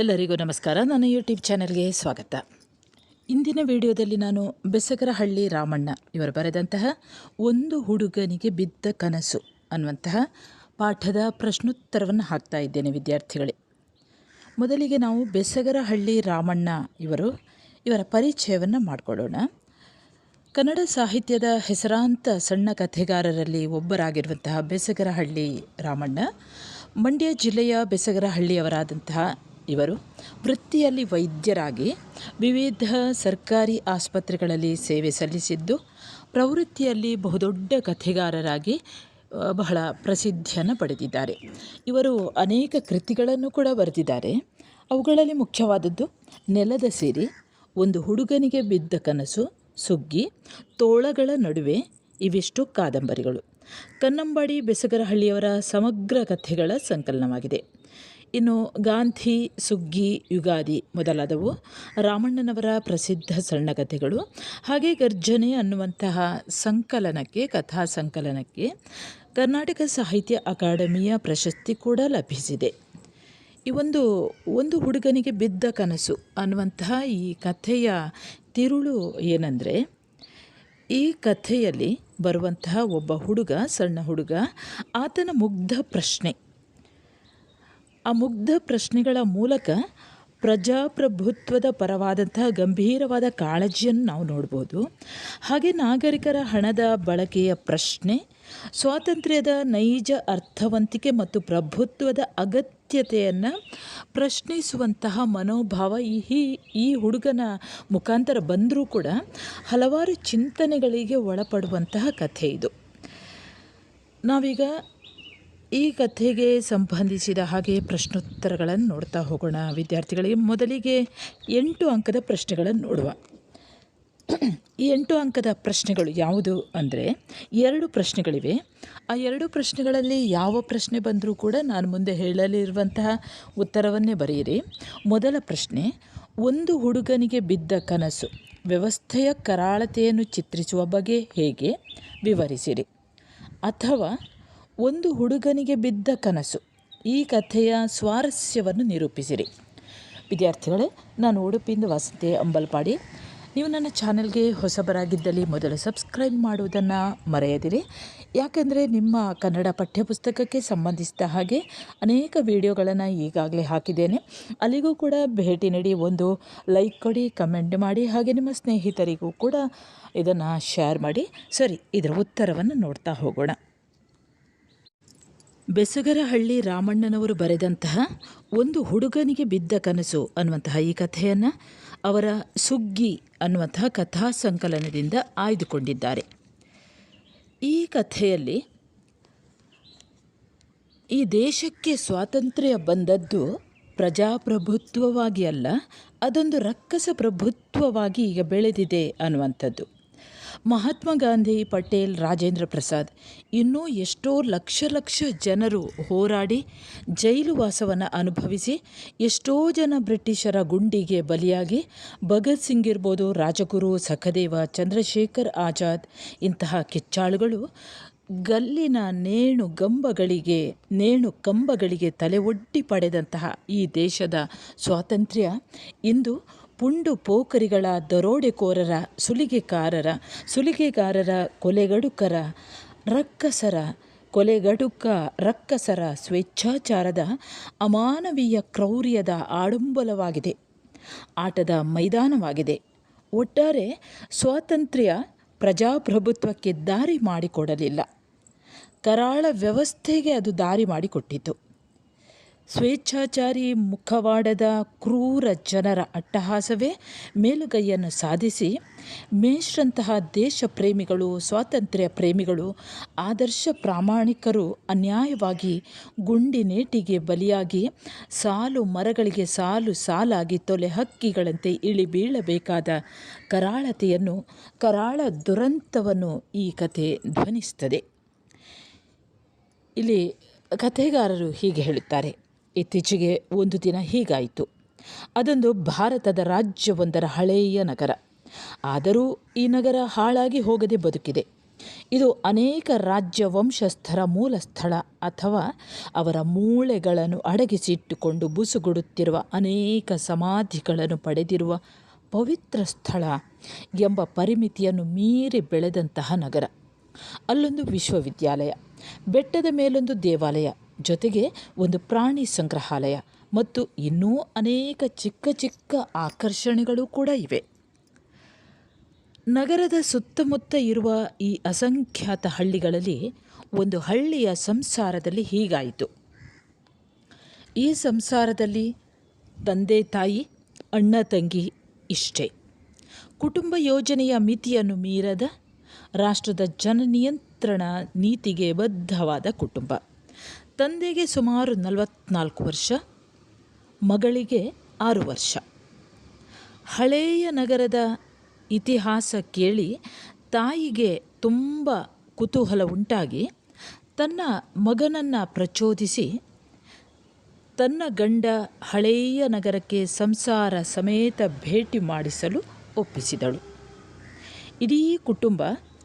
ಎಲ್ಲರಿಗೂ ನಮಸ್ಕಾರ. ನನ್ನ ಯೂಟ್ಯೂಬ್ ಚಾನೆಲ್ಗೆ ಸ್ವಾಗತ. ಇಂದಿನ ವಿಡಿಯೋದಲ್ಲಿ ನಾನು ಬೆಸಗರಹಳ್ಳಿ ರಾಮಣ್ಣ ಇವರು ಬರೆದಂತಹ ಒಂದು ಹುಡುಗನಿಗೆ ಬಿದ್ದ ಕನಸು ಅನ್ನುವಂತಹ ಪಾಠದ ಪ್ರಶ್ನೋತ್ತರವನ್ನು ಹಾಕ್ತಾ ಇದ್ದೇನೆ ವಿದ್ಯಾರ್ಥಿಗಳೇ. ಮೊದಲಿಗೆ ನಾವು ಬೆಸಗರಹಳ್ಳಿ ರಾಮಣ್ಣ ಇವರು ಇವರ ಪರಿಚಯವನ್ನು ಮಾಡಿಕೊಳ್ಳೋಣ. ಕನ್ನಡ ಸಾಹಿತ್ಯದ ಹೆಸರಾಂತ ಸಣ್ಣ ಕಥೆಗಾರರಲ್ಲಿ ಒಬ್ಬರಾಗಿರುವಂತಹ ಬೆಸಗರಹಳ್ಳಿ ರಾಮಣ್ಣ, ಮಂಡ್ಯ ಜಿಲ್ಲೆಯ ಬೆಸಗರಹಳ್ಳಿಯವರಾದಂತಹ ಇವರು ವೃತ್ತಿಯಲ್ಲಿ ವೈದ್ಯರಾಗಿ ವಿವಿಧ ಸರ್ಕಾರಿ ಆಸ್ಪತ್ರೆಗಳಲ್ಲಿ ಸೇವೆ ಸಲ್ಲಿಸಿದ್ದು, ಪ್ರವೃತ್ತಿಯಲ್ಲಿ ಬಹುದೊಡ್ಡ ಕಥೆಗಾರರಾಗಿ ಬಹಳ ಪ್ರಸಿದ್ಧಿಯನ್ನು ಪಡೆದಿದ್ದಾರೆ. ಇವರು ಅನೇಕ ಕೃತಿಗಳನ್ನು ಕೂಡ ಬರೆದಿದ್ದಾರೆ. ಅವುಗಳಲ್ಲಿ ಮುಖ್ಯವಾದದ್ದು, ನೆಲದ ಸಿರಿ, ಒಂದು ಹುಡುಗನಿಗೆ ಬಿದ್ದ ಕನಸು, ಸುಗ್ಗಿ, ತೋಳಗಳ ನಡುವೆ ಇವಿಷ್ಟು ಕಾದಂಬರಿಗಳು. ಕನ್ನಂಬಾಡಿ, ಬೆಸಗರಹಳ್ಳಿಯವರ ಸಮಗ್ರ ಕಥೆಗಳ ಸಂಕಲನವಾಗಿದೆ. ಇನ್ನು ಗಾಂಧಿ, ಸುಗ್ಗಿ, ಯುಗಾದಿ ಮೊದಲಾದವು ರಾಮಣ್ಣನವರ ಪ್ರಸಿದ್ಧ ಸಣ್ಣ ಕಥೆಗಳು ಹಾಗೆ ಗರ್ಜನೆ ಅನ್ನುವಂತಹ ಸಂಕಲನಕ್ಕೆ, ಕಥಾ ಸಂಕಲನಕ್ಕೆ ಕರ್ನಾಟಕ ಸಾಹಿತ್ಯ ಅಕಾಡೆಮಿಯ ಪ್ರಶಸ್ತಿ ಕೂಡ ಲಭಿಸಿದೆ. ಈ ಒಂದು ಒಂದು ಹುಡುಗನಿಗೆ ಬಿದ್ದ ಕನಸು ಅನ್ನುವಂತಹ ಈ ಕಥೆಯ ತಿರುಳು ಏನಂದರೆ, ಈ ಕಥೆಯಲ್ಲಿ ಬರುವಂತಹ ಒಬ್ಬ ಹುಡುಗ, ಸಣ್ಣ ಹುಡುಗ, ಆತನ ಮುಗ್ಧ ಪ್ರಶ್ನೆ. ಆ ಮುಗ್ಧ ಪ್ರಶ್ನೆಗಳ ಮೂಲಕ ಪ್ರಜಾಪ್ರಭುತ್ವದ ಪರವಾದಂತಹ ಗಂಭೀರವಾದ ಕಾಳಜಿಯನ್ನು ನಾವು ನೋಡ್ಬೋದು. ಹಾಗೆ ನಾಗರಿಕರ ಹಣದ ಬಳಕೆಯ ಪ್ರಶ್ನೆ, ಸ್ವಾತಂತ್ರ್ಯದ ನೈಜ ಅರ್ಥವಂತಿಕೆ ಮತ್ತು ಪ್ರಭುತ್ವದ ಅಗತ್ಯತೆಯನ್ನು ಪ್ರಶ್ನಿಸುವಂತಹ ಮನೋಭಾವ ಈ ಈ ಹುಡುಗನ ಮುಖಾಂತರ ಬಂದರೂ ಕೂಡ ಹಲವಾರು ಚಿಂತನೆಗಳಿಗೆ ಒಳಪಡುವಂತಹ ಕಥೆ ಇದು. ನಾವೀಗ ಈ ಕಥೆಗೆ ಸಂಬಂಧಿಸಿದ ಹಾಗೆ ಪ್ರಶ್ನೋತ್ತರಗಳನ್ನು ನೋಡ್ತಾ ಹೋಗೋಣ. ವಿದ್ಯಾರ್ಥಿಗಳಿಗೆ ಮೊದಲಿಗೆ ಎಂಟು ಅಂಕದ ಪ್ರಶ್ನೆಗಳನ್ನು ನೋಡುವ. ಈ ಎಂಟು ಅಂಕದ ಪ್ರಶ್ನೆಗಳು ಯಾವುದು ಅಂದರೆ, ಎರಡು ಪ್ರಶ್ನೆಗಳಿವೆ. ಆ ಎರಡು ಪ್ರಶ್ನೆಗಳಲ್ಲಿ ಯಾವ ಪ್ರಶ್ನೆ ಬಂದರೂ ಕೂಡ ನಾನು ಮುಂದೆ ಹೇಳಲಿರುವಂತಹ ಉತ್ತರವನ್ನೇ ಬರೆಯಿರಿ. ಮೊದಲ ಪ್ರಶ್ನೆ, ಒಂದು ಹುಡುಗನಿಗೆ ಬಿದ್ದ ಕನಸು ವ್ಯವಸ್ಥೆಯ ಕರಾಳತೆಯನ್ನು ಚಿತ್ರಿಸುವ ಬಗೆ ಹೇಗೆ ವಿವರಿಸಿರಿ. ಅಥವಾ ಒಂದು ಹುಡುಗನಿಗೆ ಬಿದ್ದ ಕನಸು. ಈ ಕಥೆಯ ಸ್ವಾರಸ್ಯವನ್ನು ನಿರೂಪಿಸಿರಿ. ವಿದ್ಯಾರ್ಥಿಗಳೇ, ನಾನು ಉಡುಪಿಯಿಂದ ವಸತಿ ಅಂಬಲ್ಪಾಡಿ. ನೀವು ನನ್ನ ಚಾನೆಲ್ಗೆ ಹೊಸಬರಾಗಿದ್ದಲ್ಲಿ ಮೊದಲು ಸಬ್ಸ್ಕ್ರೈಬ್ ಮಾಡುವುದನ್ನು ಮರೆಯದಿರಿ. ಯಾಕೆಂದರೆ ನಿಮ್ಮ ಕನ್ನಡ ಪಠ್ಯಪುಸ್ತಕಕ್ಕೆ ಸಂಬಂಧಿಸಿದ ಹಾಗೆ ಅನೇಕ ವಿಡಿಯೋಗಳನ್ನು ಈಗಾಗಲೇ ಹಾಕಿದ್ದೇನೆ. ಅಲ್ಲಿಗೂ ಕೂಡ ಭೇಟಿ ನೀಡಿ ಒಂದು ಲೈಕ್ ಕೊಡಿ, ಕಮೆಂಟ್ ಮಾಡಿ, ಹಾಗೆ ನಿಮ್ಮ ಸ್ನೇಹಿತರಿಗೂ ಕೂಡ ಇದನ್ನು ಶೇರ್ ಮಾಡಿ. ಸರಿ, ಇದರ ಉತ್ತರವನ್ನು ನೋಡ್ತಾ ಹೋಗೋಣ. ಬೆಸಗರಹಳ್ಳಿ ರಾಮಣ್ಣನವರು ಬರೆದಂತಹ ಒಂದು ಹುಡುಗನಿಗೆ ಬಿದ್ದ ಕನಸು ಅನ್ನುವಂತಹ ಈ ಕಥೆಯನ್ನು ಅವರ ಸುಗ್ಗಿ ಅನ್ನುವಂತಹ ಕಥಾ ಸಂಕಲನದಿಂದ ಆಯ್ದುಕೊಂಡಿದ್ದಾರೆ. ಈ ಕಥೆಯಲ್ಲಿ ಈ ದೇಶಕ್ಕೆ ಸ್ವಾತಂತ್ರ್ಯ ಬಂದದ್ದು ಪ್ರಜಾಪ್ರಭುತ್ವವಾಗಿ ಅಲ್ಲ, ಅದೊಂದು ರಕ್ಕಸ ಪ್ರಭುತ್ವವಾಗಿ ಈಗ ಬೆಳೆದಿದೆ ಅನ್ನುವಂಥದ್ದು. ಮಹಾತ್ಮ ಗಾಂಧಿ ಪಟೇಲ್, ರಾಜೇಂದ್ರ ಪ್ರಸಾದ್ ಇನ್ನೂ ಎಷ್ಟೋ ಲಕ್ಷ ಲಕ್ಷ ಜನರು ಹೋರಾಡಿ ಜೈಲು ವಾಸವನ್ನು ಅನುಭವಿಸಿ ಎಷ್ಟೋ ಜನ ಬ್ರಿಟಿಷರ ಗುಂಡಿಗೆ ಬಲಿಯಾಗಿ ಭಗತ್ ಸಿಂಗ್ ಇರ್ಬೋದು, ರಾಜಗುರು ಸಖದೇವ, ಚಂದ್ರಶೇಖರ್ ಆಜಾದ್ ಇಂತಹ ಕಿಚ್ಚಾಳುಗಳು ಗಲ್ಲಿನ ನೇಣು ಗಂಬಗಳಿಗೆ, ನೇಣು ಕಂಬಗಳಿಗೆ ತಲೆ ಒಡ್ಡಿ ಪಡೆದಂತಹ ಈ ದೇಶದ ಸ್ವಾತಂತ್ರ್ಯ ಇಂದು ಪುಂಡು ಪೋಕರಿಗಳ ದರೋಡೆಕೋರರ, ಸುಲಿಗೆಕಾರರ, ಸುಲಿಗೆಗಾರರ ಕೊಲೆಗಡುಕರ, ರಕ್ಕಸರ, ಕೊಲೆಗಡುಕ, ರಕ್ಕಸರ ಸ್ವೇಚ್ಛಾಚಾರದ ಅಮಾನವೀಯ ಕ್ರೌರ್ಯದ ಆಡಂಬಲವಾಗಿದೆ ಆಟದ ಮೈದಾನವಾಗಿದೆ. ಒಟ್ಟಾರೆ ಸ್ವಾತಂತ್ರ್ಯ ಪ್ರಜಾಪ್ರಭುತ್ವಕ್ಕೆ ದಾರಿ ಮಾಡಿಕೊಡಲಿಲ್ಲ. ಕರಾಳ ವ್ಯವಸ್ಥೆಗೆ ಅದು ದಾರಿ ಮಾಡಿಕೊಟ್ಟಿತು. ಸ್ವೇಚ್ಛಾಚಾರಿ ಮುಖವಾಡದ ಕ್ರೂರ ಜನರ ಅಟ್ಟಹಾಸವೇ ಮೇಲುಗೈಯನ್ನು ಸಾಧಿಸಿ ಮೇಷ್ರಂತಹ ದೇಶ ಪ್ರೇಮಿಗಳು ಸ್ವಾತಂತ್ರ್ಯ ಪ್ರೇಮಿಗಳು ಆದರ್ಶ ಪ್ರಾಮಾಣಿಕರು ಅನ್ಯಾಯವಾಗಿ ಗುಂಡಿನೇಟಿಗೆ ಬಲಿಯಾಗಿ ಸಾಲು ಮರಗಳಿಗೆ ಸಾಲು ಸಾಲಾಗಿ ತೊಲೆ ಹಕ್ಕಿಗಳಂತೆ ಇಳಿಬೀಳಬೇಕಾದ ಕರಾಳತೆಯನ್ನು, ಕರಾಳ ದುರಂತವನ್ನು ಈ ಕಥೆ ಧ್ವನಿಸ್ತದೆ ಇಲ್ಲಿ ಕಥೆಗಾರರು ಹೀಗೆ ಹೇಳುತ್ತಾರೆ. ಇತ್ತೀಚೆಗೆ ಒಂದು ದಿನ ಹೀಗಾಯಿತು. ಅದೊಂದು ಭಾರತದ ರಾಜ್ಯವೊಂದರ ಹಳೆಯ ನಗರ. ಆದರೂ ಈ ನಗರ ಹಾಳಾಗಿ ಹೋಗದೆ ಬದುಕಿದೆ. ಇದು ಅನೇಕ ರಾಜ್ಯ ವಂಶಸ್ಥರ ಮೂಲ ಸ್ಥಳ ಅಥವಾ ಅವರ ಮೂಳೆಗಳನ್ನು ಅಡಗಿಸಿಟ್ಟುಕೊಂಡು ಬುಸುಗುಡುತ್ತಿರುವ ಅನೇಕ ಸಮಾಧಿಗಳನ್ನು ಪಡೆದಿರುವ ಪವಿತ್ರ ಸ್ಥಳ ಎಂಬ ಪರಿಮಿತಿಯನ್ನು ಮೀರಿ ಬೆಳೆದಂತಹ ನಗರ. ಅಲ್ಲೊಂದು ವಿಶ್ವವಿದ್ಯಾಲಯ, ಬೆಟ್ಟದ ಮೇಲೊಂದು ದೇವಾಲಯ ಜೊತೆಗೆ ಒಂದು ಪ್ರಾಣಿ ಸಂಗ್ರಹಾಲಯ ಮತ್ತು ಇನ್ನೂ ಅನೇಕ ಚಿಕ್ಕ ಚಿಕ್ಕ ಆಕರ್ಷಣೆಗಳು ಕೂಡ ಇವೆ. ನಗರದ ಸುತ್ತಮುತ್ತ ಇರುವ ಈ ಅಸಂಖ್ಯಾತ ಹಳ್ಳಿಗಳಲ್ಲಿ ಒಂದು ಹಳ್ಳಿಯ ಸಂಸಾರದಲ್ಲಿ ಹೀಗಾಯಿತು. ಈ ಸಂಸಾರದಲ್ಲಿ ತಂದೆ, ತಾಯಿ, ಅಣ್ಣ, ತಂಗಿ ಇಷ್ಟೇ. ಕುಟುಂಬ ಯೋಜನೆಯ ಮಿತಿಯನ್ನು ಮೀರದ ರಾಷ್ಟ್ರದ ಜನನಿಯಂತ್ರಣ ನೀತಿಗೆ ಬದ್ಧವಾದ ಕುಟುಂಬ. ತಂದೆಗೆ ಸುಮಾರು ನಲವತ್ನಾಲ್ಕು ವರ್ಷ, ಮಗಳಿಗೆ ಆರು ವರ್ಷ. ಹಳೆಯ ನಗರದ ಇತಿಹಾಸ ಕೇಳಿ ತಾಯಿಗೆ ತುಂಬ ಕುತೂಹಲ ಉಂಟಾಗಿ ತನ್ನ ಮಗನನ್ನು ಪ್ರಚೋದಿಸಿ, ತನ್ನ ಗಂಡ ಹಳೆಯ ನಗರಕ್ಕೆ ಸಂಸಾರ ಸಮೇತ ಭೇಟಿ ಮಾಡಿಸಲು ಒಪ್ಪಿಸಿದಳು. ಇಡೀ ಕುಟುಂಬ,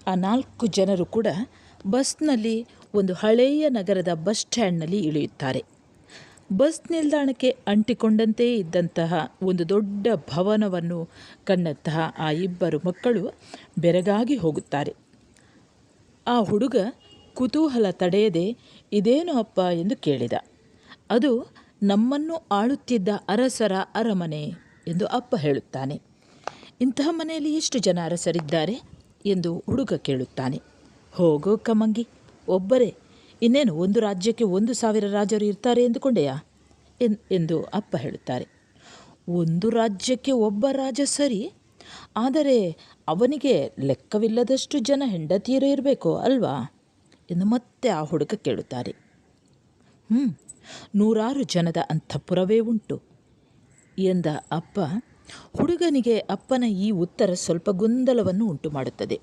ಆ ನಾಲ್ಕು ಜನರು ಕೂಡ ಬಸ್ನಲ್ಲಿ ಒಂದು ಹಳೆಯ ನಗರದ ಬಸ್ ಸ್ಟ್ಯಾಂಡ್ನಲ್ಲಿ ಇಳಿಯುತ್ತಾರೆ. ಬಸ್ ನಿಲ್ದಾಣಕ್ಕೆ ಅಂಟಿಕೊಂಡಂತೆ ಇದ್ದಂತಹ ಒಂದು ದೊಡ್ಡ ಭವನವನ್ನು ಕಂಡಂತಹ ಆ ಇಬ್ಬರು ಮಕ್ಕಳು ಬೆರಗಾಗಿ ಹೋಗುತ್ತಾರೆ. ಆ ಹುಡುಗ ಕುತೂಹಲ ತಡೆಯದೆ, ಇದೇನು ಅಪ್ಪ? ಎಂದು ಕೇಳಿದ. ಅದು ನಮ್ಮನ್ನು ಆಳುತ್ತಿದ್ದ ಅರಸರ ಅರಮನೆ, ಎಂದು ಅಪ್ಪ ಹೇಳುತ್ತಾನೆ. ಇಂತಹ ಮನೆಯಲ್ಲಿ ಎಷ್ಟು ಜನ ಅರಸರಿದ್ದಾರೆ? ಎಂದು ಹುಡುಗ ಕೇಳುತ್ತಾನೆ. ಹೋಗೋ ಕಮಂಗಿ. ಒಬ್ಬರೇ? ಇನ್ನೇನು ಒಂದು ರಾಜ್ಯಕ್ಕೆ ಒಂದು ಸಾವಿರ ರಾಜರು ಇರ್ತಾರೆ ಎಂದುಕೊಂಡೆಯಾ? ಎಂದು ಅಪ್ಪ ಹೇಳುತ್ತಾರೆ. ಒಂದು ರಾಜ್ಯಕ್ಕೆ ಒಬ್ಬ ರಾಜ ಸರಿ? ಆದರೆ ಅವನಿಗೆ ಲೆಕ್ಕವಿಲ್ಲದಷ್ಟು ಜನ ಹೆಂಡತಿಯರು ಇರಬೇಕು ಅಲ್ವಾ? ಎಂದು ಮತ್ತೆ ಆ ಹುಡುಗ ಕೇಳುತ್ತಾರೆ. ಹ್ಞೂ ನೂರಾರು ಜನದ ಅಂತಃಪುರವೇ ಉಂಟು ಎಂದ ಅಪ್ಪ. ಹುಡುಗನಿಗೆ ಅಪ್ಪನ ಈ ಉತ್ತರ ಸ್ವಲ್ಪ ಗೊಂದಲವನ್ನು ಉಂಟು ಮಾಡುತ್ತದೆ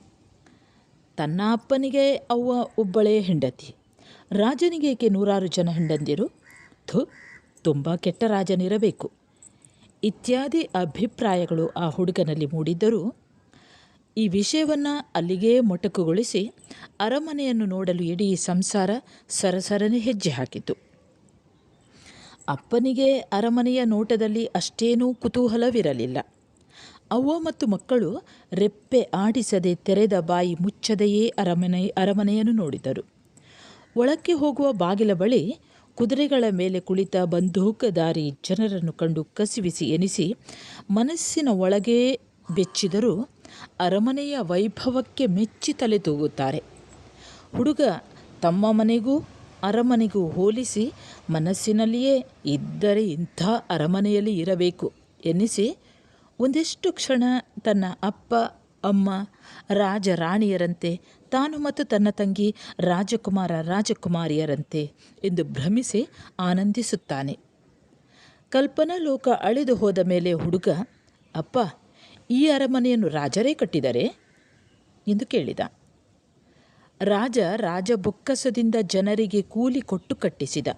ತನ್ನ ಅಪ್ಪನಿಗೆ ಅವ್ವ ಒಬ್ಬಳೇ ಹೆಂಡತಿ. ರಾಜನಿಗೇಕೆ ನೂರಾರು ಜನ ಹೆಂಡಂದಿರು ಥು, ತುಂಬ ಕೆಟ್ಟ ರಾಜನಿರಬೇಕು. ಇತ್ಯಾದಿ ಅಭಿಪ್ರಾಯಗಳು ಆ ಹುಡುಗನಲ್ಲಿ ಮೂಡಿದ್ದರೂ ಈ ವಿಷಯವನ್ನು ಅಲ್ಲಿಗೆ ಮೊಟಕುಗೊಳಿಸಿ ಅರಮನೆಯನ್ನು ನೋಡಲು ಇಡೀ ಸಂಸಾರ ಸರಸರನೆ ಹೆಜ್ಜೆ ಹಾಕಿತು ಅಪ್ಪನಿಗೆ ಅರಮನೆಯ ನೋಟದಲ್ಲಿ ಅಷ್ಟೇನೂ ಕುತೂಹಲವಿರಲಿಲ್ಲ. ಅವ್ವ ಮತ್ತು ಮಕ್ಕಳು ರೆಪ್ಪೆ ಆಡಿಸದೆ ತೆರೆದ ಬಾಯಿ ಮುಚ್ಚದೆಯೇ ಅರಮನೆ ಅರಮನೆಯನ್ನು ನೋಡಿದರು. ಒಳಕ್ಕೆ ಹೋಗುವ ಬಾಗಿಲ ಬಳಿ ಕುದುರೆಗಳ ಮೇಲೆ ಕುಳಿತ ಬಂದೂಕದಾರಿ ಜನರನ್ನು ಕಂಡು ಕಸಿವಿಸಿ ಎನಿಸಿ ಮನಸ್ಸಿನ ಒಳಗೇ ಬೆಚ್ಚಿದರೂ ಅರಮನೆಯ ವೈಭವಕ್ಕೆ ಮೆಚ್ಚಿ ತಲೆ ತೂಗುತ್ತಾರೆ. ಹುಡುಗ ತಮ್ಮ ಮನೆಗೂ ಅರಮನೆಗೂ ಹೋಲಿಸಿ ಮನಸ್ಸಿನಲ್ಲಿಯೇ ಇದ್ದರೆ ಇಂಥ ಅರಮನೆಯಲ್ಲಿ ಇರಬೇಕು ಎನ್ನಿಸಿ ಒಂದೆಷ್ಟು ಕ್ಷಣ ತನ್ನ ಅಪ್ಪ, ಅಮ್ಮ, ರಾಜ ರಾಣಿಯರಂತೆ, ತಾನು ಮತ್ತು ತನ್ನ ತಂಗಿ ರಾಜಕುಮಾರ ರಾಜಕುಮಾರಿಯರಂತೆ ಎಂದು ಭ್ರಮಿಸಿ ಆನಂದಿಸುತ್ತಾನೆ. ಕಲ್ಪನಾ ಲೋಕ ಅಳಿದು ಹೋದ ಮೇಲೆ ಹುಡುಗ, ಅಪ್ಪ, ಈ ಅರಮನೆಯನ್ನು ರಾಜರೇ ಕಟ್ಟಿದರೆ? ಎಂದು ಕೇಳಿದ. ರಾಜ ರಾಜ ಬೊಕ್ಕಸದಿಂದ ಜನರಿಗೆ ಕೂಲಿ ಕೊಟ್ಟು ಕಟ್ಟಿಸಿದ.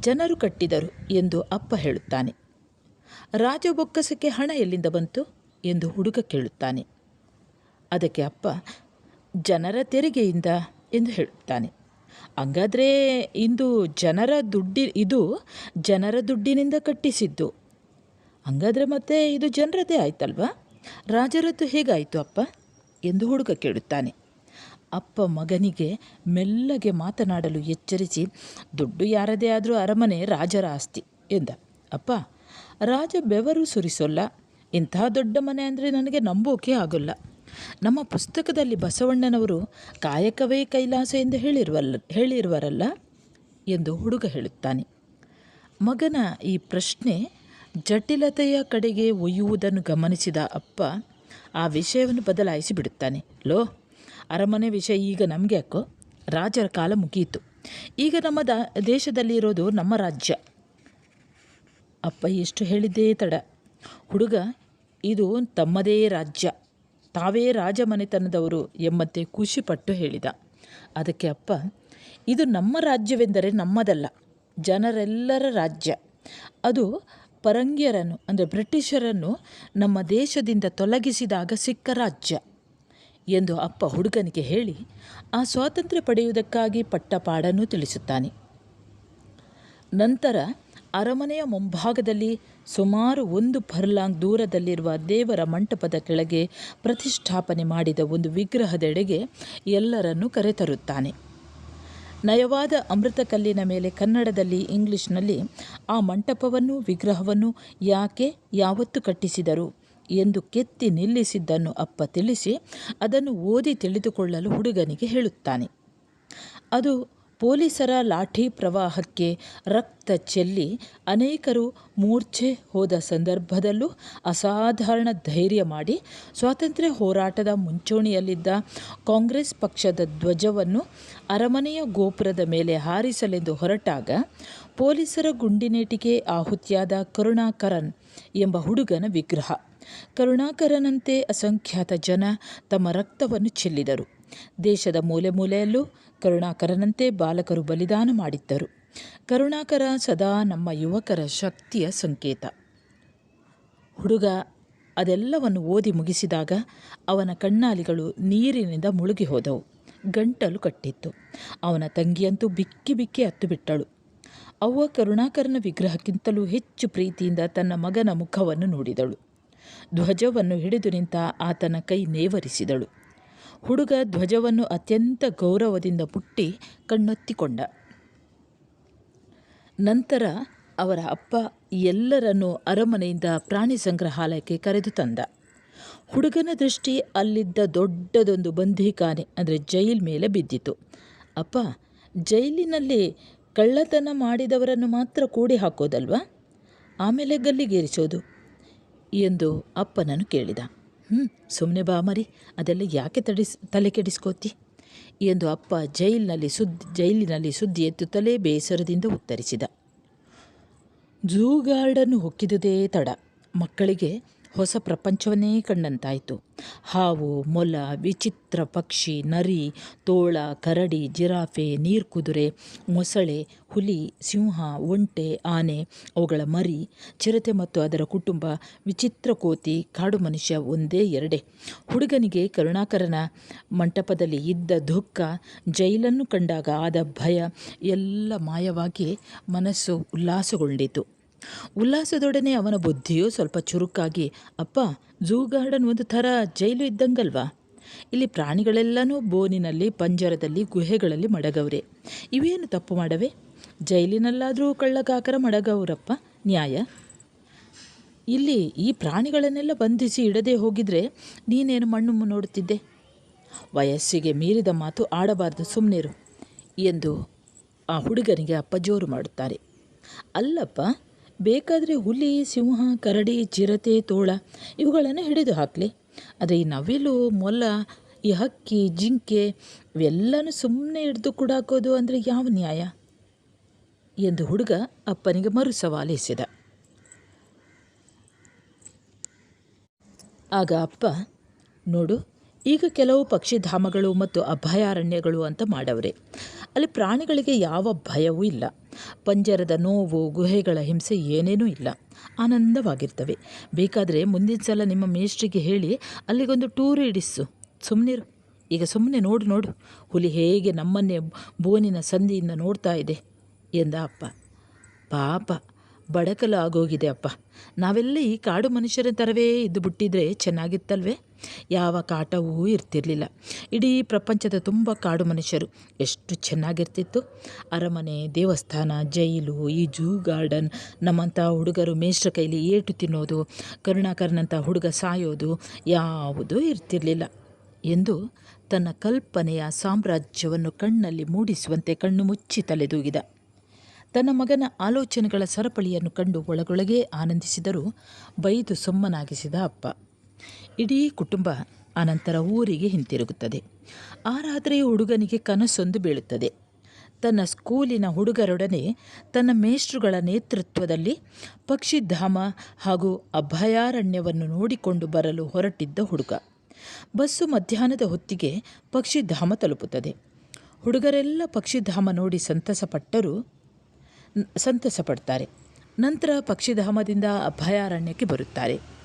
ಜನರು ಕಟ್ಟಿದರು ಎಂದು ಅಪ್ಪ ಹೇಳುತ್ತಾನೆ. ರಾಜ ಬೊಕ್ಕಸಕ್ಕೆ ಹಣ ಎಲ್ಲಿಂದ ಬಂತು ಎಂದು ಹುಡುಗ ಕೇಳುತ್ತಾನೆ. ಅದಕ್ಕೆ ಅಪ್ಪ, ಜನರ ತೆರಿಗೆಯಿಂದ ಎಂದು ಹೇಳುತ್ತಾನೆ. ಹಂಗಾದರೆ ಇಂದು ಜನರ ದುಡ್ಡಿ, ಇದು ಜನರ ದುಡ್ಡಿನಿಂದ ಕಟ್ಟಿಸಿದ್ದು. ಹಂಗಾದರೆ ಮತ್ತೆ ಇದು ಜನರದೇ ಆಯ್ತಲ್ವಾ? ರಾಜರದ್ದು ಹೇಗಾಯಿತು ಅಪ್ಪ? ಎಂದು ಹುಡುಗ ಕೇಳುತ್ತಾನೆ. ಅಪ್ಪ ಮಗನಿಗೆ ಮೆಲ್ಲಗೆ ಮಾತನಾಡಲು ಎಚ್ಚರಿಸಿ, ದುಡ್ಡು ಯಾರದೇ ಆದರೂ ಅರಮನೆ ರಾಜರ ಆಸ್ತಿ ಎಂದ. ಅಪ್ಪ ರಾಜ ಬೆವರು ಸುರಿಸೋಲ್ಲ. ಇಂಥ ದೊಡ್ಡ ಮನೆ ಅಂದರೆ ನನಗೆ ನಂಬೋಕೆ ಆಗೋಲ್ಲ. ನಮ್ಮ ಪುಸ್ತಕದಲ್ಲಿ ಬಸವಣ್ಣನವರು ಕಾಯಕವೇ ಕೈಲಾಸ ಎಂದು ಹೇಳಿರುವಲ್ಲ ಹೇಳಿರುವರಲ್ಲ ಎಂದು ಹುಡುಗ ಹೇಳುತ್ತಾನೆ. ಮಗನ ಈ ಪ್ರಶ್ನೆ ಜಟಿಲತೆಯ ಕಡೆಗೆ ಒಯ್ಯುವುದನ್ನು ಗಮನಿಸಿದ ಅಪ್ಪ ಆ ವಿಷಯವನ್ನು ಬದಲಾಯಿಸಿ ಬಿಡುತ್ತಾನೆ. ಲೋ, ಅರಮನೆ ವಿಷಯ ಈಗ ನಮಗೆ ಯಾಕೋ? ರಾಜರ ಕಾಲ ಮುಗಿಯಿತು. ಈಗ ನಮ್ಮ ದ, ದೇಶದಲ್ಲಿರೋದು ನಮ್ಮ ರಾಜ್ಯ. ಅಪ್ಪ ಎಷ್ಟು ಹೇಳಿದ್ದೇ ತಡ. ಹುಡುಗ, ಇದು ತಮ್ಮದೇ ರಾಜ್ಯ. ತಾವೇ ರಾಜಮನೆತನದವರು ಎಂಬಂತೆ ಖುಷಿಪಟ್ಟು ಹೇಳಿದ. ಅದಕ್ಕೆ ಅಪ್ಪ, ಇದು ನಮ್ಮ ರಾಜ್ಯವೆಂದರೆ ನಮ್ಮದಲ್ಲ. ಜನರೆಲ್ಲರ ರಾಜ್ಯ. ಅದು ಪರಂಗಿಯರನ್ನು, ಅಂದರೆ ಬ್ರಿಟಿಷರನ್ನು ನಮ್ಮ ದೇಶದಿಂದ ತೊಲಗಿಸಿದಾಗ ಸಿಕ್ಕ ರಾಜ್ಯ ಎಂದು ಅಪ್ಪ ಹುಡುಗನಿಗೆ ಹೇಳಿ ಆ ಸ್ವಾತಂತ್ರ್ಯ ಪಡೆಯುವುದಕ್ಕಾಗಿ ಪಟ್ಟಪಾಡನ್ನು ತಿಳಿಸುತ್ತಾನೆ. ನಂತರ ಅರಮನೆಯ ಮುಂಭಾಗದಲ್ಲಿ ಸುಮಾರು ಒಂದು ಫರ್ಲಾಂಗ್ ದೂರದಲ್ಲಿರುವ ದೇವರ ಮಂಟಪದ ಕೆಳಗೆ ಪ್ರತಿಷ್ಠಾಪನೆ ಮಾಡಿದ ಒಂದು ವಿಗ್ರಹದೆಡೆಗೆ ಎಲ್ಲರನ್ನು ಕರೆತರುತ್ತಾನೆ. ನಯವಾದ ಅಮೃತಕಲ್ಲಿನ ಮೇಲೆ ಕನ್ನಡದಲ್ಲಿ ಇಂಗ್ಲಿಷ್ನಲ್ಲಿ ಆ ಮಂಟಪವನ್ನು ವಿಗ್ರಹವನ್ನು ಯಾಕೆ ಯಾವತ್ತು ಕಟ್ಟಿಸಿದರು ಎಂದು ಕೆತ್ತಿ ನಿಲ್ಲಿಸಿದ್ದನ್ನು ಅಪ್ಪ ತಿಳಿಸಿ ಅದನ್ನು ಓದಿ ತಿಳಿದುಕೊಳ್ಳಲು ಹುಡುಗನಿಗೆ ಹೇಳುತ್ತಾನೆ. ಅದು ಪೊಲೀಸರ ಲಾಠಿ ಪ್ರವಾಹಕ್ಕೆ ರಕ್ತ ಚೆಲ್ಲಿ ಅನೇಕರು ಮೂರ್ಛೆ ಹೋದ ಸಂದರ್ಭದಲ್ಲೂ ಅಸಾಧಾರಣ ಧೈರ್ಯ ಮಾಡಿ ಸ್ವಾತಂತ್ರ್ಯ ಹೋರಾಟದ ಮುಂಚೂಣಿಯಲ್ಲಿದ್ದ ಕಾಂಗ್ರೆಸ್ ಪಕ್ಷದ ಧ್ವಜವನ್ನು ಅರಮನೆಯ ಗೋಪುರದ ಮೇಲೆ ಹಾರಿಸಲೆಂದು ಹೊರಟಾಗ ಪೊಲೀಸರ ಗುಂಡಿನೇಟಿಗೆ ಆಹುತಿಯಾದ ಕರುಣಾಕರನ್ ಎಂಬ ಹುಡುಗನ ವಿಗ್ರಹ. ಕರುಣಾಕರನಂತೆ ಅಸಂಖ್ಯಾತ ಜನ ತಮ್ಮ ರಕ್ತವನ್ನು ಚೆಲ್ಲಿದರು. ದೇಶದ ಮೂಲೆ ಮೂಲೆಯಲ್ಲೂ ಕರುಣಾಕರನಂತೆ ಬಾಲಕರು ಬಲಿದಾನ ಮಾಡಿದ್ದರು. ಕರುಣಾಕರ ಸದಾ ನಮ್ಮ ಯುವಕರ ಶಕ್ತಿಯ ಸಂಕೇತ. ಹುಡುಗ ಅದೆಲ್ಲವನ್ನು ಓದಿ ಮುಗಿಸಿದಾಗ ಅವನ ಕಣ್ಣಾಲಿಗಳು ನೀರಿನಿಂದ ಮುಳುಗಿ ಹೋದವು. ಗಂಟಲು ಕಟ್ಟಿತ್ತು. ಅವನ ತಂಗಿಯಂತೂ ಬಿಕ್ಕಿ ಬಿಕ್ಕಿ ಹತ್ತು ಬಿಟ್ಟಳು ಅವ್ವ ಕರುಣಾಕರನ ವಿಗ್ರಹಕ್ಕಿಂತಲೂ ಹೆಚ್ಚು ಪ್ರೀತಿಯಿಂದ ತನ್ನ ಮಗನ ಮುಖವನ್ನು ನೋಡಿದಳು. ಧ್ವಜವನ್ನು ಹಿಡಿದು ನಿಂತ ಆತನ ಕೈ ನೇವರಿಸಿದಳು. ಹುಡುಗ ಧ್ವಜವನ್ನು ಅತ್ಯಂತ ಗೌರವದಿಂದ ಪುಟ್ಟಿ ಕಣ್ಣೊತ್ತಿಕೊಂಡ. ನಂತರ ಅವರ ಅಪ್ಪ ಎಲ್ಲರನ್ನೂ ಅರಮನೆಯಿಂದ ಪ್ರಾಣಿ ಸಂಗ್ರಹಾಲಯಕ್ಕೆ ಕರೆದು ತಂದ. ಹುಡುಗನ ದೃಷ್ಟಿ ಅಲ್ಲಿದ್ದ ದೊಡ್ಡದೊಂದು ಬಂಧಿಕಾನೆ ಅಂದರೆ ಜೈಲ್ ಮೇಲೆ ಬಿದ್ದಿತು. ಅಪ್ಪ, ಜೈಲಿನಲ್ಲಿ ಕಳ್ಳತನ ಮಾಡಿದವರನ್ನು ಮಾತ್ರ ಕೂಡಿ ಹಾಕೋದಲ್ವಾ? ಆಮೇಲೆ ಗಲ್ಲಿಗೇರಿಸೋದು? ಎಂದು ಅಪ್ಪನನ್ನು ಕೇಳಿದ. ಹ್ಞೂ ಸುಮ್ಮನೆ ಬಾ ಮರಿ. ಅದೆಲ್ಲ ಯಾಕೆ ತಡಿಸ್ ತಲೆ ಕೆಡಿಸ್ಕೋತಿ? ಎಂದು ಅಪ್ಪ ಜೈಲಿನಲ್ಲಿ ಸುದ್ದಿ ಜೈಲಿನಲ್ಲಿ ಸುದ್ದಿ ಎತ್ತುತ್ತಲೇ ಬೇಸರದಿಂದ ಉತ್ತರಿಸಿದ. ಝೂ ಗಾರ್ಡನ್ ಹೊಕ್ಕಿದುದೇ ತಡ. ಮಕ್ಕಳಿಗೆ ಹೊಸ ಪ್ರಪಂಚವನ್ನೇ ಕಂಡಂತಾಯಿತು. ಹಾವು, ಮೊಲ, ವಿಚಿತ್ರ ಪಕ್ಷಿ, ನರಿ, ತೋಳ, ಕರಡಿ, ಜಿರಾಫೆ ನೀರು ಕುದುರೆ ಮೊಸಳೆ, ಹುಲಿ, ಸಿಂಹ, ಒಂಟೆ, ಆನೆ, ಅವುಗಳ ಮರಿ, ಚಿರತೆ ಮತ್ತು ಅದರ ಕುಟುಂಬ, ವಿಚಿತ್ರ ಕೋತಿ, ಕಾಡು ಮನುಷ್ಯ ಒಂದೇ ಎರಡೇ. ಹುಡುಗನಿಗೆ ಕರುಣಾಕರನ ಮಂಟಪದಲ್ಲಿ ಇದ್ದ ದುಃಖ, ಜೈಲನ್ನು ಕಂಡಾಗ ಆದ ಭಯ ಎಲ್ಲ ಮಾಯವಾಗಿ ಮನಸ್ಸು ಉಲ್ಲಾಸಗೊಂಡಿತು. ಉಲ್ಲಾಸದೊಡನೆ ಅವನ ಬುದ್ಧಿಯು ಸ್ವಲ್ಪ ಚುರುಕಾಗಿ, ಅಪ್ಪ ಝೂ ಗಾರ್ಡನ್ ಒಂದು ಥರ ಜೈಲು ಇದ್ದಂಗಲ್ವಾ? ಇಲ್ಲಿ ಪ್ರಾಣಿಗಳೆಲ್ಲನೂ ಬೋನಿನಲ್ಲಿ, ಪಂಜರದಲ್ಲಿ, ಗುಹೆಗಳಲ್ಲಿ ಮಡಗವ್ರೆ. ಇವೇನು ತಪ್ಪು ಮಾಡವೆ? ಜೈಲಿನಲ್ಲಾದರೂ ಕಳ್ಳಕಾಕರ ಮಡಗವ್ರಪ್ಪ, ನ್ಯಾಯ? ಇಲ್ಲಿ ಈ ಪ್ರಾಣಿಗಳನ್ನೆಲ್ಲ ಬಂಧಿಸಿ ಇಡದೆ ಹೋಗಿದ್ರೆ ನೀನೇನು ಮಣ್ಣು ನೋಡುತ್ತಿದ್ದೆ? ವಯಸ್ಸಿಗೆ ಮೀರಿದ ಮಾತು ಆಡಬಾರದು ಸುಮ್ಮನಿರು ಎಂದು ಆ ಹುಡುಗನಿಗೆ ಅಪ್ಪ ಜೋರು ಮಾಡುತ್ತಾರೆ. ಅಲ್ಲಪ್ಪ ಬೇಕಾದರೆ ಹುಲಿ, ಸಿಂಹ, ಕರಡಿ, ಚಿರತೆ, ತೋಳ ಇವುಗಳನ್ನು ಹಿಡಿದು ಹಾಕಲಿ. ಆದರೆ ಈ ನವಿಲು, ಮೊಲ, ಈ ಹಕ್ಕಿ, ಜಿಂಕೆ ಇವೆಲ್ಲನೂ ಸುಮ್ಮನೆ ಹಿಡಿದು ಕೂಡ ಹಾಕೋದು ಅಂದರೆ ಯಾವ ನ್ಯಾಯ? ಎಂದು ಹುಡುಗ ಅಪ್ಪನಿಗೆ ಮರು ಸವಾಲಿಸಿದ ಆಗ ಅಪ್ಪ, ನೋಡು ಈಗ ಕೆಲವು ಪಕ್ಷಿಧಾಮಗಳು ಮತ್ತು ಅಭಯಾರಣ್ಯಗಳು ಅಂತ ಮಾಡವ್ರೆ. ಅಲ್ಲಿ ಪ್ರಾಣಿಗಳಿಗೆ ಯಾವ ಭಯವೂ ಇಲ್ಲ. ಪಂಜರದ ನೋವು, ಗುಹೆಗಳ ಹಿಂಸೆ ಏನೇನೂ ಇಲ್ಲ. ಆನಂದವಾಗಿರ್ತವೆ. ಬೇಕಾದರೆ ಮುಂದಿನ ಸಲ ನಿಮ್ಮ ಮೇಷ್ಟ್ರಿಗೆ ಹೇಳಿ ಅಲ್ಲಿಗೊಂದು ಟೂರ್ ಇಡಿಸು ಸುಮ್ಮನಿರು ಈಗ ಸುಮ್ಮನೆ ನೋಡು ನೋಡು. ಹುಲಿ ಹೇಗೆ ನಮ್ಮನ್ನೇ ಬೋನಿನ ಸಂದಿಯಿಂದ ನೋಡ್ತಾ ಇದೆ ಎಂದ ಅಪ್ಪ. ಪಾಪ ಬಡಕಲು ಆಗೋಗಿದೆ ಅಪ್ಪ. ನಾವೆಲ್ಲ ಈ ಕಾಡು ಮನುಷ್ಯರ ಥರವೇ ಇದ್ದು ಬಿಟ್ಟಿದ್ರೆ ಚೆನ್ನಾಗಿತ್ತಲ್ವೇ? ಯಾವ ಕಾಟವೂ ಇರ್ತಿರಲಿಲ್ಲ. ಇಡೀ ಪ್ರಪಂಚದ ತುಂಬ ಕಾಡು ಮನುಷ್ಯರು ಎಷ್ಟು ಚೆನ್ನಾಗಿರ್ತಿತ್ತು. ಅರಮನೆ, ದೇವಸ್ಥಾನ, ಜೈಲು, ಈ ಜೂ ಗಾರ್ಡನ್ ನಮ್ಮಂಥ ಹುಡುಗರು ಮೇಷ್ಟ್ರ ಕೈಲಿ ಏಟು ತಿನ್ನೋದು ಕರುಣಾಕರ್ನಂಥ ಹುಡುಗ ಸಾಯೋದು ಯಾವುದೂ ಇರ್ತಿರಲಿಲ್ಲ. ಎಂದು ತನ್ನ ಕಲ್ಪನೆಯ ಸಾಮ್ರಾಜ್ಯವನ್ನು ಕಣ್ಣಲ್ಲಿ ಮೂಡಿಸುವಂತೆ ಕಣ್ಣು ಮುಚ್ಚಿ ತಲೆದೂಗಿದ. ತನ್ನ ಮಗನ ಆಲೋಚನೆಗಳ ಸರಪಳಿಯನ್ನು ಕಂಡು ಒಳಗೊಳಗೇ ಆನಂದಿಸಿದರೂ ಬೈದು ಸುಮ್ಮನಾಗಿಸಿದ ಅಪ್ಪ. ಇಡೀ ಕುಟುಂಬ ಅನಂತರ ಊರಿಗೆ ಹಿಂತಿರುಗುತ್ತದೆ. ಆ ರಾತ್ರಿ ಹುಡುಗನಿಗೆ ಕನಸೊಂದು ಬೀಳುತ್ತದೆ. ತನ್ನ ಸ್ಕೂಲಿನ ಹುಡುಗರೊಡನೆ ತನ್ನ ಮೇಷ್ಟ್ರುಗಳ ನೇತೃತ್ವದಲ್ಲಿ ಪಕ್ಷಿಧಾಮ ಹಾಗೂ ಅಭಯಾರಣ್ಯವನ್ನು ನೋಡಿಕೊಂಡು ಬರಲು ಹೊರಟಿದ್ದ ಹುಡುಗ. ಬಸ್ಸು ಮಧ್ಯಾಹ್ನದ ಹೊತ್ತಿಗೆ ಪಕ್ಷಿಧಾಮ ತಲುಪುತ್ತದೆ. ಹುಡುಗರೆಲ್ಲ ಪಕ್ಷಿಧಾಮ ನೋಡಿ ಸಂತಸಪಟ್ಟರೂ, ಸಂತಸಪಡ್ತಾರೆ. ನಂತರ ಪಕ್ಷಿಧಾಮದಿಂದ ಅಭಯಾರಣ್ಯಕ್ಕೆ ಬರುತ್ತಾರೆ.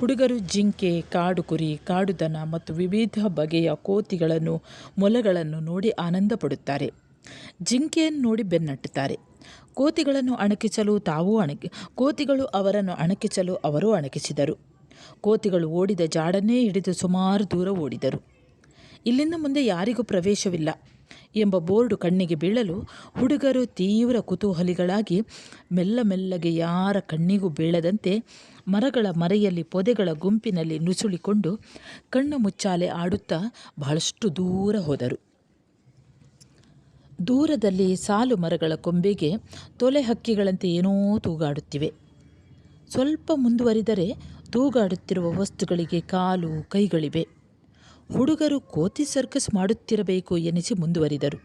ಹುಡುಗರು ಜಿಂಕೆ, ಕಾಡು ಕುರಿ, ಕಾಡು ದನ ಮತ್ತು ವಿವಿಧ ಬಗೆಯ ಕೋತಿಗಳನ್ನು, ಮೊಲಗಳನ್ನು ನೋಡಿ ಆನಂದ ಪಡುತ್ತಾರೆ ಜಿಂಕೆಯನ್ನು ನೋಡಿ ಬೆನ್ನಟ್ಟುತ್ತಾರೆ. ಕೋತಿಗಳನ್ನು ಅಣಕಿಸಲು ತಾವೂ ಅಣಕಿ, ಕೋತಿಗಳು ಅವರನ್ನು ಅಣಕಿಸಲು ಅವರೂ ಅಣಕಿಸಿದರು. ಕೋತಿಗಳು ಓಡಿದ ಜಾಡನ್ನೇ ಹಿಡಿದು ಸುಮಾರು ದೂರ ಓಡಿದರು. ಇಲ್ಲಿಂದ ಮುಂದೆ ಯಾರಿಗೂ ಪ್ರವೇಶವಿಲ್ಲ. ಎಂಬ ಬೋರ್ಡು ಕಣ್ಣಿಗೆ ಬೀಳಲು ಹುಡುಗರು ತೀವ್ರ ಕುತೂಹಲಿಗಳಾಗಿ ಮೆಲ್ಲ ಮೆಲ್ಲಗೆ ಯಾರ ಕಣ್ಣಿಗೂ ಬೀಳದಂತೆ ಮರಗಳ ಮರೆಯಲ್ಲಿ ಪೊದೆಗಳ ಗುಂಪಿನಲ್ಲಿ ನುಸುಳಿಕೊಂಡು ಕಣ್ಣು ಮುಚ್ಚಾಲೆ ಆಡುತ್ತಾ ಬಹಳಷ್ಟು ದೂರ ಹೋದರು. ದೂರದಲ್ಲಿ ಸಾಲು ಮರಗಳ ಕೊಂಬೆಗೆ ತೊಲೆ ಹಕ್ಕಿಗಳಂತೆ ಏನೋ ತೂಗಾಡುತ್ತಿವೆ. ಸ್ವಲ್ಪ ಮುಂದುವರಿದರೆ ತೂಗಾಡುತ್ತಿರುವ ವಸ್ತುಗಳಿಗೆ ಕಾಲು ಕೈಗಳಿವೆ. ಹುಡುಗರು ಕೋತಿ ಸರ್ಕಸ್ ಮಾಡುತ್ತಿರಬೇಕು ಎನಿಸಿ ಮುಂದುವರಿದರು.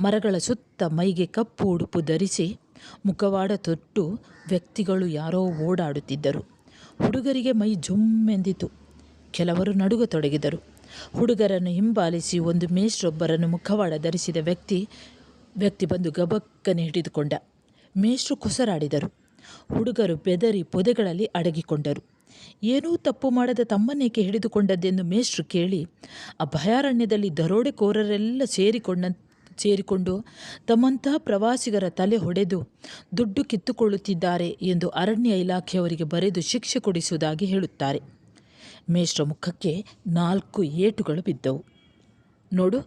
ಮರಗಳ ಸುತ್ತ ಮೈಗೆ ಕಪ್ಪು ಉಡುಪು ಧರಿಸಿ ಮುಖವಾಡ ತೊಟ್ಟು ವ್ಯಕ್ತಿಗಳು ಯಾರೋ ಓಡಾಡುತ್ತಿದ್ದರು. ಹುಡುಗರಿಗೆ ಮೈ ಜುಮ್ಮೆಂದಿತು. ಕೆಲವರು ನಡುಗತೊಡಗಿದರು ಹುಡುಗರನ್ನು ಹಿಂಬಾಲಿಸಿ ಒಂದು ಮೇಷ್ಟ್ರೊಬ್ಬರನ್ನು ಮುಖವಾಡ ಧರಿಸಿದ ವ್ಯಕ್ತಿ ವ್ಯಕ್ತಿ ಬಂದು ಗಬಕ್ಕನೆ ಹಿಡಿದುಕೊಂಡ. ಮೇಷ್ಟ್ರು ಕುಸರಾಡಿದರು. ಹುಡುಗರು ಬೆದರಿ ಪೊದೆಗಳಲ್ಲಿ ಅಡಗಿಕೊಂಡರು. ಏನೂ ತಪ್ಪು ಮಾಡದ ತಮ್ಮನೇಕೆ ಹಿಡಿದುಕೊಂಡದ್ದೆಂದು ಮೇಷ್ಟ್ರು ಕೇಳಿ ಆ ಭಯಾರಣ್ಯದಲ್ಲಿ ದರೋಡೆಕೋರರೆಲ್ಲ ಸೇರಿಕೊಂಡ, ಸೇರಿಕೊಂಡು ತಮ್ಮಂತಹ ಪ್ರವಾಸಿಗರ ತಲೆ ಹೊಡೆದು ದುಡ್ಡು ಕಿತ್ತುಕೊಳ್ಳುತ್ತಿದ್ದಾರೆ ಎಂದು ಅರಣ್ಯ ಇಲಾಖೆಯವರಿಗೆ ಬರೆದು ಶಿಕ್ಷೆ ಕೊಡಿಸುವುದಾಗಿ ಹೇಳುತ್ತಾರೆ. ಮೇಷ್ಟ್ರ ಮುಖಕ್ಕೆ ನಾಲ್ಕು ಏಟುಗಳು ಬಿದ್ದವು. ನೋಡು,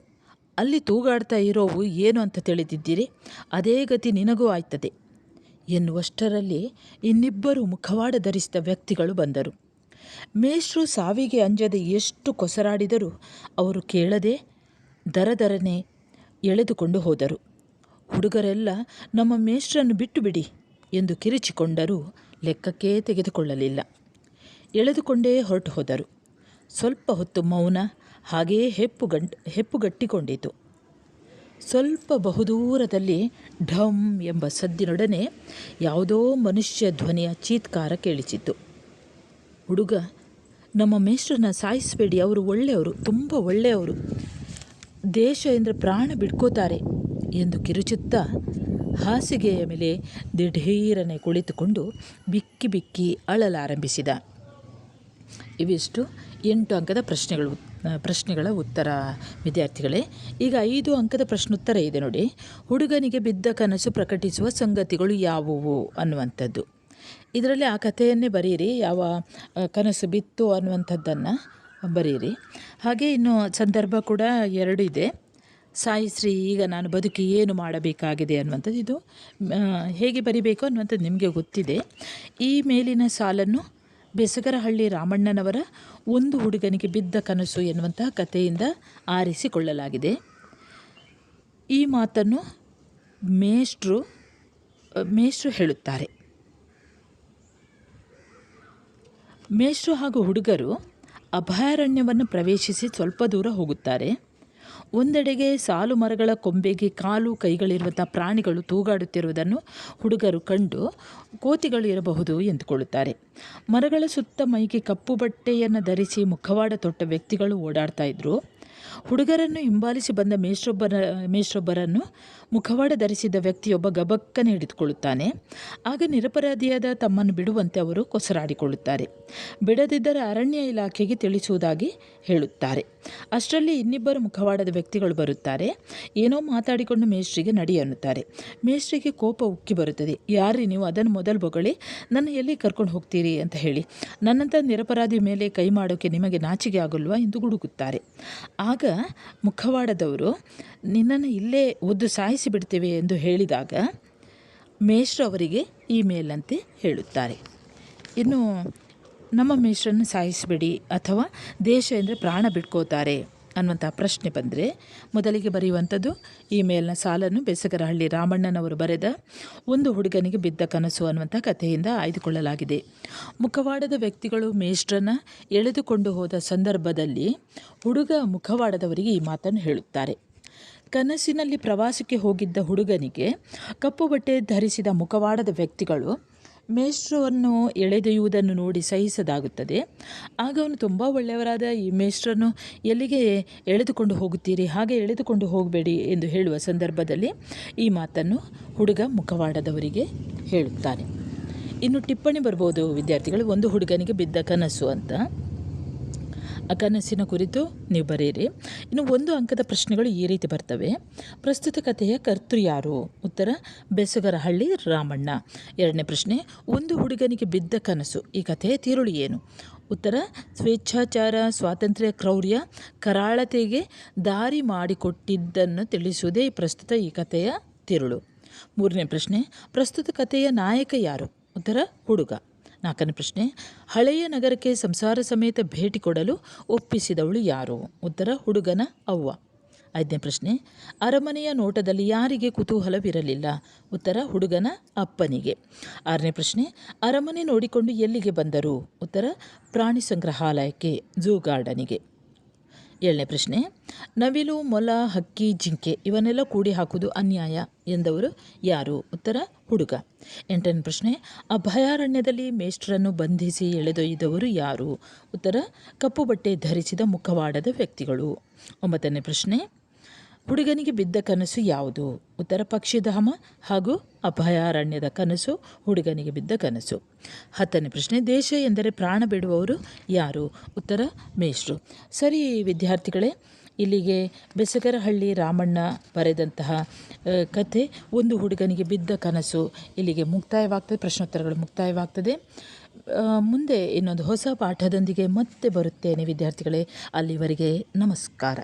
ಅಲ್ಲಿ ತೂಗಾಡ್ತಾ ಇರೋವು ಏನು ಅಂತ ತಿಳಿದಿದ್ದೀರಿ? ಅದೇ ಗತಿ ನಿನಗೂ ಆಯ್ತದೆ. ಎನ್ನುವಷ್ಟರಲ್ಲಿ ಇನ್ನಿಬ್ಬರು ಮುಖವಾಡ ಧರಿಸಿದ ವ್ಯಕ್ತಿಗಳು ಬಂದರು. ಮೇಷ್ಟ್ರು ಸಾವಿಗೆ ಅಂಜದೆ ಎಷ್ಟು ಕೊಸರಾಡಿದರೂ ಅವರು ಕೇಳದೆ ದರದರನೆ ಎಳೆದುಕೊಂಡು ಹೋದರು. ಹುಡುಗರೆಲ್ಲ, ನಮ್ಮ ಮೇಷ್ಟ್ರನ್ನು ಬಿಟ್ಟು ಬಿಡಿ ಎಂದು ಕಿರಿಚಿಕೊಂಡರೂ ಲೆಕ್ಕಕ್ಕೇ ತೆಗೆದುಕೊಳ್ಳಲಿಲ್ಲ. ಎಳೆದುಕೊಂಡೇ ಹೊರಟು ಹೋದರು. ಸ್ವಲ್ಪ ಹೊತ್ತು ಮೌನ, ಹಾಗೇ ಹೆಪ್ಪುಗಂಟ್, ಹೆಪ್ಪುಗಟ್ಟಿಕೊಂಡಿತು. ಸ್ವಲ್ಪ ಬಹುದೂರದಲ್ಲಿ ಢಮ್ ಎಂಬ ಸದ್ದಿನೊಡನೆ ಯಾವುದೋ ಮನುಷ್ಯ ಧ್ವನಿಯ ಚೀತ್ಕಾರ ಕೇಳಿಸಿತು ಹುಡುಗ, ನಮ್ಮ ಮೇಷ್ಟ್ರನ್ನ ಸಾಯಿಸಬೇಡಿ, ಅವರು ಒಳ್ಳೆಯವರು, ತುಂಬ ಒಳ್ಳೆಯವರು. ದೇಶ ಎಂದರೆ ಪ್ರಾಣ ಬಿಡ್ಕೋತಾರೆ ಎಂದು ಕಿರುಚುತ್ತಾ ಹಾಸಿಗೆಯ ಮೇಲೆ ದಿಢೀರನೆ ಕುಳಿತುಕೊಂಡು ಬಿಕ್ಕಿ ಬಿಕ್ಕಿ ಅಳಲಾರಂಭಿಸಿದ. ಇವಿಷ್ಟು ಎಂಟು ಅಂಕದ ಪ್ರಶ್ನೆಗಳು. ಪ್ರಶ್ನೆಗಳ ಉತ್ತರ. ವಿದ್ಯಾರ್ಥಿಗಳೇ, ಈಗ ಐದು ಅಂಕದ ಪ್ರಶ್ನೋತ್ತರ ಇದೆ ನೋಡಿ. ಹುಡುಗನಿಗೆ ಬಿದ್ದ ಕನಸು ಪ್ರಕಟಿಸುವ ಸಂಗತಿಗಳು ಯಾವುವು ಅನ್ನುವಂಥದ್ದು. ಇದರಲ್ಲಿ ಆ ಕಥೆಯನ್ನೇ ಬರೀರಿ ಯಾವ ಕನಸು ಬಿತ್ತು ಅನ್ನುವಂಥದ್ದನ್ನು ಬರೀರಿ ಹಾಗೆ ಇನ್ನು ಸಂದರ್ಭ ಕೂಡ ಎರಡು ಇದೆ. ಸಾಯಿಶ್ರೀ ಈಗ ನಾನು ಬದುಕಿ ಏನು ಮಾಡಬೇಕಾಗಿದೆ ಅನ್ನುವಂಥದ್ದು. ಇದು ಹೇಗೆ ಬರಿಬೇಕು ಅನ್ನುವಂಥದ್ದು ನಿಮಗೆ ಗೊತ್ತಿದೆ. ಈ ಮೇಲಿನ ಸಾಲನ್ನು ಬೆಸಗರಹಳ್ಳಿ ರಾಮಣ್ಣನವರ ಒಂದು ಹುಡುಗನಿಗೆ ಬಿದ್ದ ಕನಸು ಎನ್ನುವಂತಹ ಕಥೆಯಿಂದ ಆರಿಸಿಕೊಳ್ಳಲಾಗಿದೆ. ಈ ಮಾತನ್ನು ಮೇಷ್ಟ್ರು ಮೇಷ್ಟ್ರು ಹೇಳುತ್ತಾರೆ. ಮೇಷ್ಟ್ರು ಹಾಗೂ ಹುಡುಗರು ಅಭಯಾರಣ್ಯವನ್ನು ಪ್ರವೇಶಿಸಿ ಸ್ವಲ್ಪ ದೂರ ಹೋಗುತ್ತಾರೆ. ಒಂದೆಡೆಗೆ ಸಾಲು ಮರಗಳ ಕೊಂಬೆಗೆ ಕಾಲು ಕೈಗಳಿರುವಂಥ ಪ್ರಾಣಿಗಳು ತೂಗಾಡುತ್ತಿರುವುದನ್ನು ಹುಡುಗರು ಕಂಡು ಕೋತಿಗಳು ಇರಬಹುದು ಎಂದುಕೊಳ್ಳುತ್ತಾರೆ. ಮರಗಳ ಸುತ್ತ ಮೈಗೆ ಕಪ್ಪು ಬಟ್ಟೆಯನ್ನು ಧರಿಸಿ ಮುಖವಾಡ ತೊಟ್ಟ ವ್ಯಕ್ತಿಗಳು ಓಡಾಡ್ತಾ ಇದ್ದರು ಹುಡುಗರನ್ನು ಹಿಂಬಾಲಿಸಿ ಬಂದ ಮೇಷ್ರೊಬ್ಬರ ಮೇಷ್ರೊಬ್ಬರನ್ನು ಮುಖವಾಡ ಧರಿಸಿದ ವ್ಯಕ್ತಿಯೊಬ್ಬ ಗಬಕ್ಕನೆ ಹಿಡಿದುಕೊಳ್ಳುತ್ತಾನೆ. ಆಗ ನಿರಪರಾಧಿಯಾದ ತಮ್ಮನ್ನು ಬಿಡುವಂತೆ ಅವರು ಕೊಸರಾಡಿಕೊಳ್ಳುತ್ತಾರೆ. ಬಿಡದಿದ್ದರೆ ಅರಣ್ಯ ಇಲಾಖೆಗೆ ತಿಳಿಸುವುದಾಗಿ ಹೇಳುತ್ತಾರೆ. ಅಷ್ಟರಲ್ಲಿ ಇನ್ನಿಬ್ಬರು ಮುಖವಾಡದ ವ್ಯಕ್ತಿಗಳು ಬರುತ್ತಾರೆ. ಏನೋ ಮಾತಾಡಿಕೊಂಡು ಮೇಷ್ಟ್ರಿಗೆ ನಡಿ ಅನ್ನುತ್ತಾರೆ. ಮೇಷ್ಟ್ರಿಗೆ ಕೋಪ ಉಕ್ಕಿ ಬರುತ್ತದೆ. ಯಾರಿ ನೀವು? ಅದನ್ನು ಮೊದಲು ಬೊಗಳಿ. ನನ್ನ ಎಲ್ಲಿ ಕರ್ಕೊಂಡು ಹೋಗ್ತೀರಿ ಅಂತ ಹೇಳಿ. ನನ್ನಂಥ ನಿರಪರಾಧಿ ಮೇಲೆ ಕೈ ಮಾಡೋಕ್ಕೆ ನಿಮಗೆ ನಾಚಿಕೆ ಆಗಲ್ವಾ ಎಂದು ಗುಡುಗುತ್ತಾರೆ. ಆಗ ಮುಖವಾಡದವರು, ನಿನ್ನನ್ನು ಇಲ್ಲೇ ಒದ್ದು ಸಾಯಿಸಿ ಬಿಡ್ತೇವೆ ಎಂದು ಹೇಳಿದಾಗ ಮೇಷ್ಟ್ರು ಅವರಿಗೆ ಈ ಮೇಲಂತೆ ಹೇಳುತ್ತಾರೆ. ಇನ್ನು ನಮ್ಮ ಮೇಷ್ಟ್ರನ್ನು ಸಾಯಿಸಬೇಡಿ ಅಥವಾ ದೇಶ ಎಂದರೆ ಪ್ರಾಣ ಬಿಟ್ಕೋತಾರೆ ಅನ್ನುವಂಥ ಪ್ರಶ್ನೆ ಬಂದರೆ ಮೊದಲಿಗೆ ಬರೆಯುವಂಥದ್ದು ಈ ಮೇಲಿನ ಸಾಲನ್ನು ಬೆಸಗರಹಳ್ಳಿ ರಾಮಣ್ಣನವರು ಬರೆದ ಒಂದು ಹುಡುಗನಿಗೆ ಬಿದ್ದ ಕನಸು ಅನ್ನುವಂಥ ಕಥೆಯಿಂದ ಆಯ್ದುಕೊಳ್ಳಲಾಗಿದೆ. ಮುಖವಾಡದ ವ್ಯಕ್ತಿಗಳು ಮೇಷ್ಟ್ರನ್ನು ಎಳೆದುಕೊಂಡು ಹೋದ ಸಂದರ್ಭದಲ್ಲಿ ಹುಡುಗ ಮುಖವಾಡದವರಿಗೆ ಈ ಮಾತನ್ನು ಹೇಳುತ್ತಾರೆ. ಕನಸಿನಲ್ಲಿ ಪ್ರವಾಸಕ್ಕೆ ಹೋಗಿದ್ದ ಹುಡುಗನಿಗೆ ಕಪ್ಪು ಬಟ್ಟೆ ಧರಿಸಿದ ಮುಖವಾಡದ ವ್ಯಕ್ತಿಗಳು ಮೇಷ್ಟ್ರವನ್ನು ಎಳೆದೊಯ್ಯುವುದನ್ನು ನೋಡಿ ಸಹಿಸದಾಗುತ್ತದೆ. ಆಗ ಅವನು ತುಂಬ ಒಳ್ಳೆಯವರಾದ ಈ ಮೇಷ್ಟ್ರನ್ನು ಎಲ್ಲಿಗೆ ಎಳೆದುಕೊಂಡು ಹೋಗುತ್ತೀರಿ? ಹಾಗೆ ಎಳೆದುಕೊಂಡು ಹೋಗಬೇಡಿ ಎಂದು ಹೇಳುವ ಸಂದರ್ಭದಲ್ಲಿ ಈ ಮಾತನ್ನು ಹುಡುಗ ಮುಖವಾಡದವರಿಗೆ ಹೇಳುತ್ತಾನೆ. ಇನ್ನು ಟಿಪ್ಪಣಿ ಬರ್ಬೋದು, ವಿದ್ಯಾರ್ಥಿಗಳು. ಒಂದು ಹುಡುಗನಿಗೆ ಬಿದ್ದ ಕನಸು ಅಂತ. ಕನಸಿನ ಕುರಿತು ನೀವು ಬರೆಯಿರಿ. ಇನ್ನು ಒಂದು ಅಂಕದ ಪ್ರಶ್ನೆಗಳು ಈ ರೀತಿ ಬರ್ತವೆ. ಪ್ರಸ್ತುತ ಕಥೆಯ ಕರ್ತೃ ಯಾರು? ಉತ್ತರ, ಬೆಸಗರಹಳ್ಳಿ ರಾಮಣ್ಣ. ಎರಡನೇ ಪ್ರಶ್ನೆ, ಒಂದು ಹುಡುಗನಿಗೆ ಬಿದ್ದ ಕನಸು. ಈ ಕಥೆಯ ತಿರುಳು ಏನು? ಉತ್ತರ, ಸ್ವೇಚ್ಛಾಚಾರ, ಸ್ವಾತಂತ್ರ್ಯ, ಕ್ರೌರ್ಯ, ಕರಾಳತೆಗೆ ದಾರಿ ಮಾಡಿಕೊಟ್ಟಿದ್ದನ್ನು ತಿಳಿಸುವುದೇ ಪ್ರಸ್ತುತ ಈ ಕಥೆಯ ತಿರುಳು. ಮೂರನೇ ಪ್ರಶ್ನೆ, ಪ್ರಸ್ತುತ ಕಥೆಯ ನಾಯಕ ಯಾರು? ಉತ್ತರ, ಹುಡುಗ. ನಾಲ್ಕನೇ ಪ್ರಶ್ನೆ, ಹಳೆಯ ನಗರಕ್ಕೆ ಸಂಸಾರ ಸಮೇತ ಭೇಟಿ ಕೊಡಲು ಒಪ್ಪಿಸಿದವಳು ಯಾರು? ಉತ್ತರ, ಹುಡುಗನ ಅವ್ವ. ಐದನೇ ಪ್ರಶ್ನೆ, ಅರಮನೆಯ ನೋಟದಲ್ಲಿ ಯಾರಿಗೆ ಕುತೂಹಲವಿರಲಿಲ್ಲ? ಉತ್ತರ, ಹುಡುಗನ ಅಪ್ಪನಿಗೆ. ಆರನೇ ಪ್ರಶ್ನೆ, ಅರಮನೆ ನೋಡಿಕೊಂಡು ಎಲ್ಲಿಗೆ ಬಂದರು? ಉತ್ತರ, ಪ್ರಾಣಿ ಸಂಗ್ರಹಾಲಯಕ್ಕೆ ಝೂ ಗಾರ್ಡನಿಗೆ. ಏಳನೇ ಪ್ರಶ್ನೆ, ನವಿಲು, ಮೊಲ, ಹಕ್ಕಿ, ಜಿಂಕೆ ಇವನ್ನೆಲ್ಲ ಕೂಡಿ ಹಾಕುವುದು ಅನ್ಯಾಯ ಎಂದವರು ಯಾರು? ಉತ್ತರ, ಹುಡುಗ. ಎಂಟನೇ ಪ್ರಶ್ನೆ, ಅಭಯಾರಣ್ಯದಲ್ಲಿ ಮೇಷ್ಟ್ರನ್ನು ಬಂಧಿಸಿ ಎಳೆದೊಯ್ದವರು ಯಾರು? ಉತ್ತರ ಕಪ್ಪು ಬಟ್ಟೆ ಧರಿಸಿದ ಮುಖವಾಡದ ವ್ಯಕ್ತಿಗಳು. ಒಂಬತ್ತನೇ ಪ್ರಶ್ನೆ ಹುಡುಗನಿಗೆ ಬಿದ್ದ ಕನಸು ಯಾವುದು? ಉತ್ತರ ಪಕ್ಷಿಧಾಮ ಹಾಗೂ ಅಭಯಾರಣ್ಯದ ಕನಸು, ಹುಡುಗನಿಗೆ ಬಿದ್ದ ಕನಸು. ಹತ್ತನೇ ಪ್ರಶ್ನೆ, ದೇಶ ಎಂದರೆ ಪ್ರಾಣ ಬಿಡುವವರು ಯಾರು? ಉತ್ತರ, ಮೇಷ್ಟ್ರು. ಸರಿ ವಿದ್ಯಾರ್ಥಿಗಳೇ, ಇಲ್ಲಿಗೆ ಬೆಸಗರಹಳ್ಳಿ ರಾಮಣ್ಣ ಬರೆದಂತಹ ಕಥೆ, ಒಂದು ಹುಡುಗನಿಗೆ ಬಿದ್ದ ಕನಸು. ಇಲ್ಲಿಗೆ ಮುಕ್ತಾಯವಾಗ್ತದೆ, ಪ್ರಶ್ನೋತ್ತರಗಳು ಮುಕ್ತಾಯವಾಗ್ತದೆ. ಮುಂದೆ ಇನ್ನೊಂದು ಹೊಸ ಪಾಠದೊಂದಿಗೆ ಮತ್ತೆ ಬರುತ್ತೇನೆ ವಿದ್ಯಾರ್ಥಿಗಳೇ. ಅಲ್ಲಿವರೆಗೆ ನಮಸ್ಕಾರ.